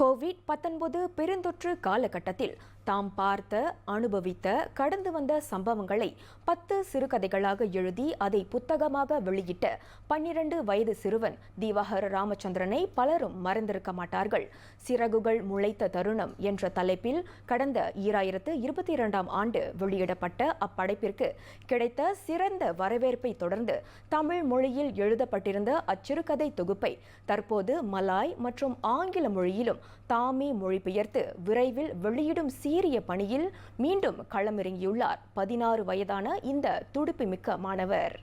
Covid பத்தொன்பது பெருந்தொற்று காலகட்டத்தில் தாம் பார்த்த அனுபவித்த கடந்து வந்த சம்பவங்களை பத்து சிறுகதைகளாக எழுதி அதை புத்தகமாக வெளியிட்ட பன்னிரண்டு வயது சிறுவன் தீவாகர் ராமச்சந்திரனை பலரும் மறந்திருக்க மாட்டார்கள். சிறகுகள் முளைத்த தருணம் என்ற தலைப்பில் கடந்த ஈராயிரத்து இருபத்தி இரண்டாம் ஆண்டு வெளியிடப்பட்ட அப்படைப்பிற்கு கிடைத்த சிறந்த வரவேற்பை தொடர்ந்து தமிழ் மொழியில் எழுதப்பட்டிருந்த அச்சிறுகதை தொகுப்பை தற்போது மலாய் மற்றும் ஆங்கில மொழியிலும் தாமே மொழிபெயர்த்து விரைவில் வெளியிடும் சீ சீரிய பணியில் மீண்டும் களமிறங்கியுள்ளார். பதினாறு வயதான இந்த துடுப்புமிக்க மாணவர்.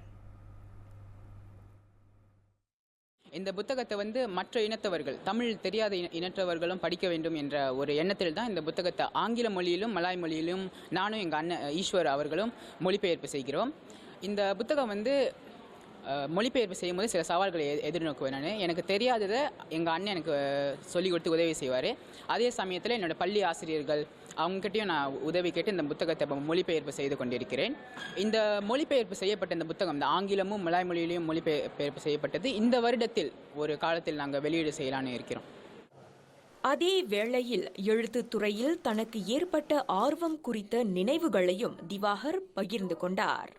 இந்த புத்தகத்தை வந்து மற்ற இனத்தவர்கள் தமிழ் தெரியாத இனத்தவர்களும் படிக்க வேண்டும் என்ற ஒரு எண்ணத்தில் தான் இந்த புத்தகத்தை ஆங்கில மொழியிலும் மலாய் மொழியிலும் நானும் எங்கள் அண்ணன் ஈஸ்வர் அவர்களும் மொழிபெயர்ப்பு செய்கிறோம். இந்த புத்தகம் வந்து மொழிபெயர்ப்பு செய்யும்போது சில சவால்களை எதிர்நோக்குவேன் நான். எனக்கு தெரியாததை எங்கள் அண்ணன் எனக்கு சொல்லிக் கொடுத்து உதவி செய்வார். அதே சமயத்தில் என்னோட பள்ளி ஆசிரியர்கள் அவங்ககிட்டயும் நான் உதவி கேட்டு இந்த புத்தகத்தை மொழிபெயர்ப்பு செய்து கொண்டிருக்கிறேன். இந்த மொழிபெயர்ப்பு செய்யப்பட்ட இந்த புத்தகம் இந்த ஆங்கிலமும் மலாய் மொழியிலையும் மொழிபெயர்ப்பு செய்யப்பட்டது. இந்த வருடத்தில் ஒரு காலத்தில் நாங்கள் வெளியீடு செய்யலான்னு இருக்கிறோம். அதே வேளையில் எழுத்து துறையில் தனக்கு ஏற்பட்ட ஆர்வம் குறித்த நினைவுகளையும் திவாகர் பகிர்ந்து கொண்டார்.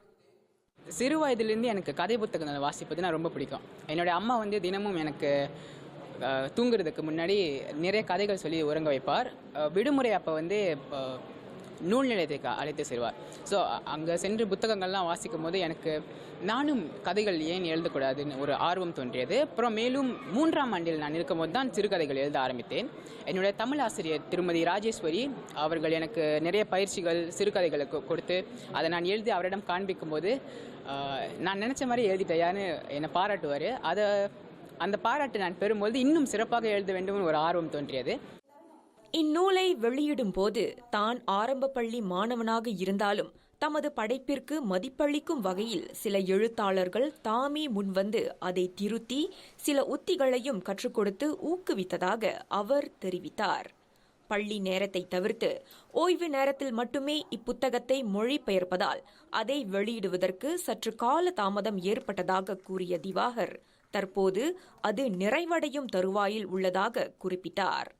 சிறு வயதிலிருந்து எனக்கு கதை புத்தகங்கள் வாசிப்பது நான் ரொம்ப பிடிக்கும். என்னுடைய அம்மா வந்து தினமும் எனக்கு தூங்குறதுக்கு முன்னாடி நிறைய கதைகள் சொல்லி உறங்க வைப்பார். விடுமுறை அப்போ வந்து நூல் நிலையத்துக்கு அழைத்து செல்வார். ஸோ அங்கே சென்று புத்தகங்கள்லாம் வாசிக்கும் போது எனக்கு நானும் கதைகள் ஏன் எழுதக்கூடாதுன்னு ஒரு ஆர்வம் தோன்றியது. அப்புறம் மேலும் மூன்றாம் ஆண்டில் நான் இருக்கும்போது தான் சிறுகதைகள் எழுத ஆரம்பித்தேன். என்னுடைய தமிழ் ஆசிரியர் திருமதி ராஜேஸ்வரி அவர்கள் எனக்கு நிறைய பயிற்சிகள் சிறுகதைகளுக்கு கொடுத்து அதை நான் எழுதி அவரிடம் காண்பிக்கும் போது நான் நினச்ச மாதிரி எழுதிட்டையான்னு என்னை பாராட்டுவார். அதை அந்த பாராட்டு நான் பெறும்போது இன்னும் சிறப்பாக எழுத வேண்டும்னு ஒரு ஆர்வம் தோன்றியது. இந்நூலை வெளியிடும் போது தான் ஆரம்ப பள்ளி மாணவனாக இருந்தாலும் தமது படைப்பிற்கு மதிப்பளிக்கும் வகையில் சில எழுத்தாளர்கள் தாமே முன்வந்து அதை திருத்தி சில உத்திகளையும் கற்றுக் கொடுத்து ஊக்குவித்ததாக அவர் தெரிவித்தார். பள்ளி நேரத்தை தவிர்த்து ஓய்வு நேரத்தில் மட்டுமே இப்புத்தகத்தை மொழிபெயர்ப்பதால் அதை வெளியிடுவதற்கு சற்று கால தாமதம் ஏற்பட்டதாக கூறிய திவாகர் தற்போது அது நிறைவடையும் தருவாயில் உள்ளதாக குறிப்பிட்டார்.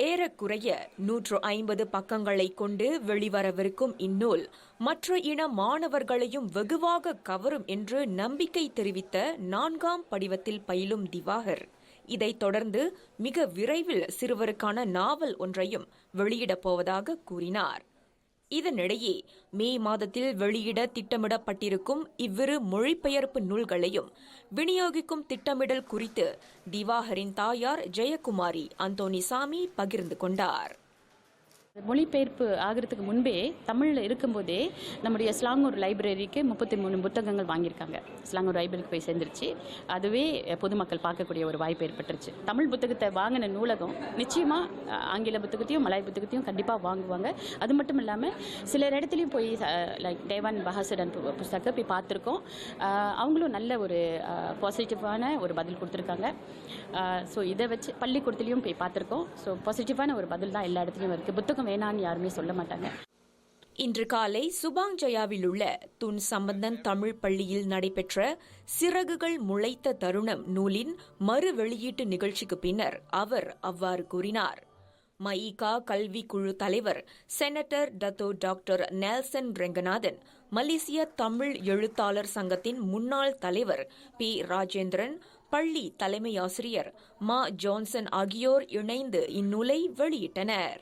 ஏறக்குறைய நூற்று ஐம்பது பக்கங்களை கொண்டு வெளிவரவிருக்கும் இந்நூல் மற்ற இன மாணவர்களையும் வெகுவாக கவரும் என்று நம்பிக்கை தெரிவித்த நான்காம் படிவத்தில் பயிலும் திவாகர். இதைத் தொடர்ந்து மிக விரைவில் சிறுவருக்கான நாவல் ஒன்றையும் வெளியிடப் போவதாக கூறினார். இதனிடையே மே மாதத்தில் வெளியிட திட்டமிடப்பட்டிருக்கும் இவ்விரு மொழிபெயர்ப்பு நூல்களையும் விநியோகிக்கும் திட்டமிடல் குறித்து திவாகரின் தாயார் ஜெயக்குமாரி அந்தோனிசாமி பகிர்ந்து கொண்டார். மொழிபெயர்ப்பு ஆகிறதுக்கு முன்பே தமிழில் இருக்கும்போதே நம்முடைய ஸ்லாங்கூர் லைப்ரரிக்கு முப்பத்தி மூணு புத்தகங்கள் வாங்கியிருக்காங்க. ஸ்லாங்கூர் லைப்ரரிக்கு போய் சேர்ந்துருச்சு. அதுவே பொதுமக்கள் பார்க்கக்கூடிய ஒரு வாய்ப்பு ஏற்பட்டுருச்சு. தமிழ் புத்தகத்தை வாங்கின நூலகம் நிச்சயமாக ஆங்கில புத்தகத்தையும் மலாய் புத்தகத்தையும் கண்டிப்பாக வாங்குவாங்க. அது மட்டும் இல்லாமல் சில இடத்துலையும் போய் லைக் தேவான் பஹாசடன் பு- புஸ்தகம் போய் பார்த்துருக்கோம். அவங்களும் நல்ல ஒரு பாசிட்டிவான ஒரு பதில் கொடுத்துருக்காங்க. ஸோ இதை வச்சு பள்ளிக்கூடத்துலேயும் போய் பார்த்துருக்கோம். ஸோ பாசிட்டிவான ஒரு பதில் தான் எல்லா இடத்துலையும் இருக்குது புத்தகம் வேணான்னு யாருமே சொல்ல மாட்டாங்க. இன்று காலை சுபாங்ஜயாவில் உள்ள துன் சம்பந்தன் தமிழ் பள்ளியில் நடைபெற்ற சிறகுகள் முளைத்த தருணம் நூலின் மறு வெளியீட்டு நிகழ்ச்சிக்கு பின்னர் அவர் அவ்வாறு கூறினார். மயிகா கல்வி குழு தலைவர் senator Dato doctor Nelson Renganathan மலேசிய தமிழ் எழுத்தாளர் சங்கத்தின் முன்னாள் தலைவர் பி ராஜேந்திரன் பள்ளி தலைமை ஆசிரியர் மா ஜான்சன் ஆகியோர் இணைந்து இந்நூலை வெளியிட்டனர்.